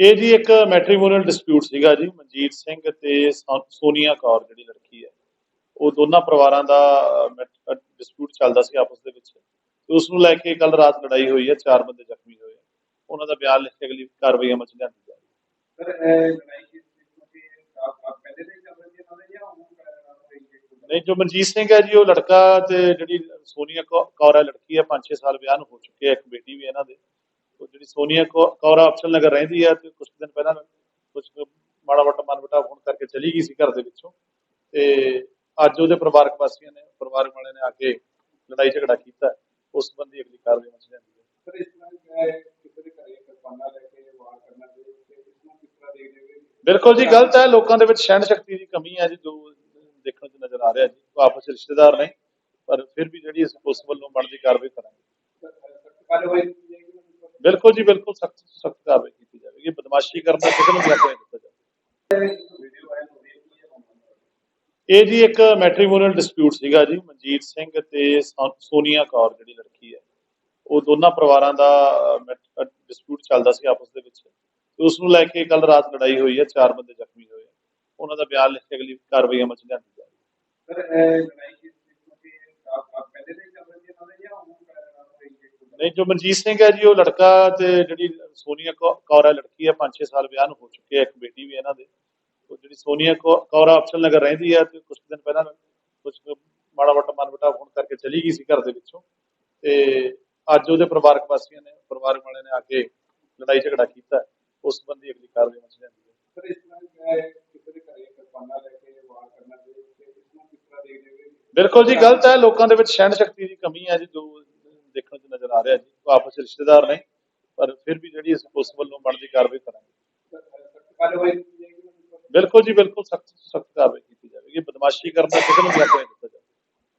ਇਹ ਜੀ ਇੱਕ ਮੈਟ੍ਰੀਮੋਨੀਅਲ ਡਿਸਪਿਊਟ ਸੀਗਾ ਜੀ ਮਨਜੀਤ ਸਿੰਘ ਤੇ ਸੋਨੀਆ ਕੌਰ ਜਿਹੜੀ ਲੜਕੀ ਹੈ। ਉਹ ਦੋਨਾਂ ਪਰਿਵਾਰਾਂ ਦਾ ਡਿਸਪਿਊਟ ਚੱਲਦਾ ਸੀ ਆਪਸ ਦੇ ਵਿੱਚ। ਤੇ ਉਸ ਨੂੰ ਲੈ ਕੇ ਕੱਲ ਰਾਤ ਲੜਾਈ ਹੋਈ ਹੈ ਚਾਰ ਬੰਦੇ ਜ਼ਖਮੀ ਹੋਏ ਉਹਨਾਂ ਦਾ ਬਿਆਨ ਲਿਖ ਕੇ ਅਗਲੀ ਕਾਰਵਾਈ ਅਮਲ ਚ ਲਿਆਂਦੀ ਜਾਏਗੀ ਸਰ ਇਹ ਲੜਾਈ ਕਿਸ ਤੁਸੀਂ ਆਪ ਆਪ ਪਹਿਲੇ ਦੇ ਚੱਲ ਰਹੀ ਹੈ ਨਾਲੇ ਜਾਂ ਹੁਣ ਹੋਈ ਹੈ ਨਹੀਂ ਜੋ ਮਨਜੀਤ ਸਿੰਘ ਹੈ ਜੀ ਉਹ ਲੜਕਾ ਤੇ ਜਿਹੜੀ ਸੋਨੀਆ ਕੌਰ ਹੈ ਲੜਕੀ ਹੈ 5-6 ਸਾਲ ਵਿਆਹ ਨੂੰ ਹੋ ਚੁੱਕੇ ਆ ਇੱਕ ਬੇਟੀ ਵੀ ਹੈ ਇਹਨਾਂ ਦੇ। ਜਿਹੜੀ ਸੋਨੀਆ ਕੌਰ ਆ ਅਫਸਲ ਨਗਰ ਰਹਿੰਦੀ ਹੈ ਤੇ ਕੁਝ ਦਿਨ ਪਹਿਲਾਂ ਕੁਝ ਮਾੜਾ ਮੋਟਾ ਮਨਮਟਾਵ ਹੋਣ ਕਰਕੇ ਚਲੀ ਗਈ ਸੀ ਘਰ ਦੇ ਵਿੱਚੋਂ। ਤੇ ਅੱਜ ਉਹਦੇ ਪਰਿਵਾਰਕ ਵਾਸੀਆਂ ਨੇ ਪਰਿਵਾਰਕ ਵਾਲਿਆਂ ਨੇ ਆ ਕੇ ਲੜਾਈ ਝਗੜਾ ਕੀਤਾ। ਉਸ ਸੰਬੰਧੀ ਅਗਲੀ ਕਾਰਵਾਈ ਅਮਲ ਚ ਲਿਆਂਦੀ ਹੈ। ਸਰ ਇਸ ਤਰ੍ਹਾਂ ਕਿਸੇ ਦੇ ਘਰੇ ਕਿਰਪਾਨਾਂ ਲੈ ਕੇ ਵਾਰ ਕਰਨਾ ਚਾਹੀਦਾ ਤੇ ਇਸ ਨੂੰ ਕਿਸ ਤਰ੍ਹਾਂ ਦੇਖਦੇ ਹੋ? ਬਿਲਕੁਲ ਜੀ ਗਲਤ ਹੈ। ਲੋਕਾਂ ਦੇ ਵਿੱਚ ਸਹਿਣ ਸ਼ਕਤੀ ਦੀ ਕਮੀ ਹੈ ਜੀ ਜੋ ਦੇਖਣ ਚ ਨਜ਼ਰ ਆ ਰਿਹਾ ਜੀ। ਉਹ ਆਪਸ ਵਿੱਚ ਰਿਸ਼ਤੇਦਾਰ ਨੇ ਪਰ ਫਿਰ ਵੀ ਜਿਹੜੀ ਅਸੀਂ ਪੁਲਿਸ ਵੱਲੋਂ ਬਣਦੀ ਕਾਰਵਾਈ ਕਰਾਂਗੇ। ਬਿਲਕੁਲ ਜੀ, ਬਿਲਕੁਲ ਸਖਤ ਸਖਤ ਕਾਰਵਾਈ ਕੀਤੀ ਜਾਵੇਗੀ। ਬਦਮਾਸ਼ੀ ਕਰਨਾ ਕਿਸੇ ਨੂੰ ਨਹੀਂ ਦਿੱਤਾ ਜਾਵੇ ਇਹ ਜੀ ਇੱਕ ਮੈਟ੍ਰੀਮੋਨੀਅਲ ਡਿਸਪਿਊਟ ਸੀਗਾ ਜੀ, ਮਨਜੀਤ ਸਿੰਘ ਤੇ ਸੋਨੀਆ ਕੌਰ ਜਿਹੜੀ ਲੜਕੀ ਹੈ। ਉਹ ਦੋਨਾਂ ਪਰਿਵਾਰਾਂ ਦਾ ਡਿਸਪਿਊਟ ਚੱਲਦਾ ਸੀ ਆਪਸ ਦੇ ਵਿੱਚ। ਤੇ ਉਸ ਨੂੰ ਲੈ ਕੇ ਕੱਲ ਰਾਤ ਲੜਾਈ ਹੋਈ ਹੈ, ਚਾਰ ਬੰਦੇ ਜ਼ਖਮੀ ਹੋਏ ਉਹਨਾਂ ਦਾ ਬਿਆਨ ਲਿਖ ਕੇ ਅਗਲੀ ਕਾਰਵਾਈ ਅਮਲ ਚ ਲਿਆਂਦੀ ਜਾਏਗੀ ਸਰ ਲੜਾਈ ਕਿਸ ਤੁਸੀਂ ਆਪ ਆਪ ਪਹਿਲੇ ਦੇ ਚੱਲ ਰਹੀ ਹੈ ਨਾਲੇ ਜਾਂ ਹੁਣ ਹੋਈ ਹੈ ਨਹੀਂ ਜੋ ਮਨਜੀਤ ਸਿੰਘ ਹੈ ਜੀ ਉਹ ਲੜਕਾ ਤੇ ਜਿਹੜੀ ਸੋਨੀਆ ਕੌਰ ਹੈ ਲੜਕੀ ਹੈ 5-6 ਸਾਲ ਵਿਆਹ ਨੂੰ ਹੋ ਚੁੱਕੇ ਆ ਇੱਕ ਬੇਟੀ ਵੀ ਹੈ ਇਹਨਾਂ ਦੇ। ਉਹ ਜਿਹੜੀ ਸੋਨੀਆ ਕੌਰ ਆ ਅਫਸਲ ਨਗਰ ਰਹਿੰਦੀ ਹੈ ਤੇ ਕੁਝ ਦਿਨ ਪਹਿਲਾਂ ਕੁਝ ਮਾੜਾ ਮੋਟਾ ਮਨਮਟਾਵ ਹੋਣ ਕਰਕੇ ਚਲੀ ਗਈ ਸੀ ਘਰ ਦੇ ਵਿੱਚੋਂ। ਤੇ ਅੱਜ ਉਹਦੇ ਪਰਿਵਾਰਕ ਵਾਸੀਆਂ ਨੇ ਪਰਿਵਾਰਕ ਵਾਲਿਆਂ ਨੇ ਆ ਕੇ ਲੜਾਈ ਝਗੜਾ ਕੀਤਾ। ਉਸ ਸੰਬੰਧੀ ਅਗਲੀ ਕਾਰਵਾਈ ਅਮਲ ਚ ਲਿਆਂਦੀ ਹੈ। ਸਰ ਇਸ ਤਰ੍ਹਾਂ ਕਿਸੇ ਦੇ ਘਰੇ ਕਿਰਪਾਨਾਂ ਲੈ ਕੇ ਵਾਰ ਕਰਨਾ ਹੋ? ਬਿਲਕੁਲ ਜੀ ਗਲਤ ਹੈ। ਲੋਕਾਂ ਦੇ ਵਿੱਚ ਸਹਿਣ ਸ਼ਕਤੀ ਦੀ ਕਮੀ ਹੈ ਜੀ ਜੋ ਦੇਖਣ ਚ ਨਜ਼ਰ ਆ ਰਿਹਾ ਜੀ ਉਹ ਆਪਸ ਵਿੱਚ ਰਿਸ਼ਤੇਦਾਰ ਨੇ, ਪਰ ਫਿਰ ਵੀ ਜਿਹੜੀ ਅਸੀਂ ਪੁਲਿਸ ਵੱਲੋਂ ਬਣਦੀ ਕਾਰਵਾਈ ਕਰਾਂਗੇ। ਬਿਲਕੁਲ ਜੀ, ਬਿਲਕੁਲ ਸਖਤ ਸਖਤ ਕਾਰਵਾਈ ਕੀਤੀ ਜਾਵੇਗੀ। ਬਦਮਾਸ਼ੀ ਕਰਨਾ ਕਿਸੇ ਨੂੰ ਨਹੀਂ